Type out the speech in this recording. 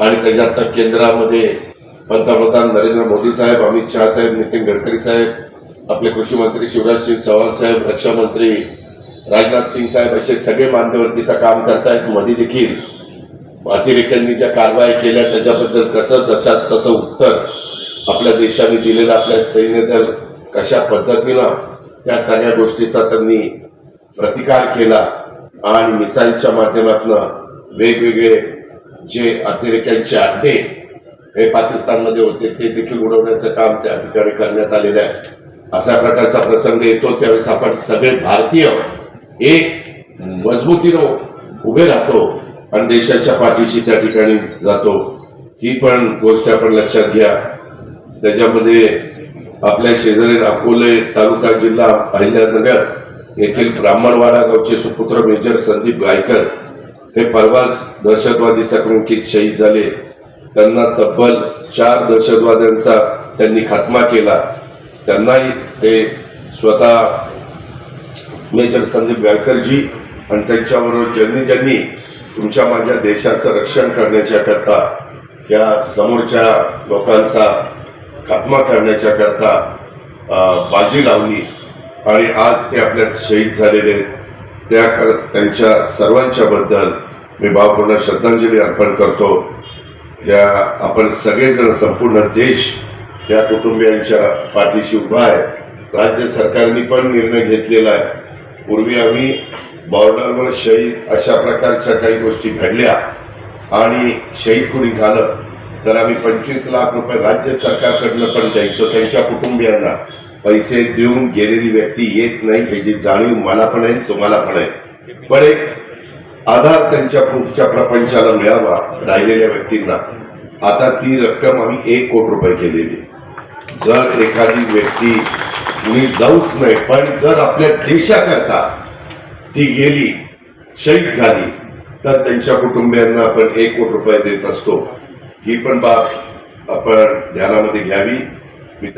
आणि त्याच्यातनं केंद्रामध्ये पंतप्रधान नरेंद्र मोदी साहेब अमित शहा साहेब नितीन गडकरी साहेब आपले कृषी मंत्री शिवराज सिंग चौहान साहेब रक्षामंत्री राजनाथ सिंग साहेब असे सगळे मान्यवर तिथं काम करतायत. मध्ये देखील अतिरेक्यांनी ज्या कारवाई केल्या त्याच्याबद्दल कसं जशाच तसं उत्तर आपल्या देशाने दिलेलं आपल्या सैन्य दल कशा पद्धतीनं त्या सगळ्या गोष्टीचा त्यांनी प्रतिकार केला आणि मिसाईलच्या माध्यमातून वेगवेगळे जे अतिरेक्यांचे अड्डे हे पाकिस्तानमध्ये होते ते देखील उडवण्याचं काम त्या ठिकाणी करण्यात आलेलं आहे. अशा प्रकारचा प्रसंग येतो. त्यावेळेस आपण सगळे भारतीय एक मजबूतीनं उभे राहतो आणि देशाच्या पाठीशी त्या ठिकाणी जातो. ही पण गोष्ट आपण लक्षात घ्या. त्याच्यामध्ये आपल्या शेजारी अकोले तालुका जिल्हा अहिल्यानगर येथील ब्राह्मणवाडा गावचे सुपुत्र मेजर संदीप गायकर हे परवाच दहशतवादी चकमकीत शहीद झाले त्यांना तब्बल चार दहशतवाद्यांचा त्यांनी खात्मा केला त्यांनाही ते स्वतः मेजर संदीप गायकरजी आणि त्यांच्याबरोबर ज्यांनी ज्यांनी तुमच्या माझ्या देशाचं रक्षण करण्याच्या करता या समोरच्या लोकांचा खात्मा करण्याच्या करता बाजी लावली आणि आज ते आपल्यात शहीद झालेले आहेत. त्या त्यांच्या सर्वांच्याबद्दल मी भावपूर्ण श्रद्धांजली अर्पण करतो. या आपण सगळेजण संपूर्ण देश या कुटुंबियांच्या पाठीशी उभा आहे. राज्य सरकारने पण निर्णय घेतलेला आहे. पूर्वी आम्ही बॉर्डरवर शहीद अशा प्रकारच्या काही गोष्टी घडल्या आणि शहीद कोणी झालं तर आम्ही पंचवीस लाख रुपये राज्य सरकारकडनं पण द्यायचो त्यांच्या कुटुंबियांना. पैसे देऊन गेलेली व्यक्ती येत नाही ह्याची जाणीव मला पण आहे तुम्हाला पण आहे. पण एक आधार त्यांच्या पुढच्या प्रपंचाला मिळावा राहिलेल्या व्यक्तींना. आता ती रक्कम आम्ही एक कोटी रुपये केलेली. जर एखादी व्यक्ती कुणी जाऊच नाही पण जर आपल्या देशाकरता ती गेली शहीद झाली तर त्यांच्या कुटुंबियांना आपण एक कोटी रुपये देत असतो. ही पण बाब आपण ध्यानामध्ये घ्यावी. मी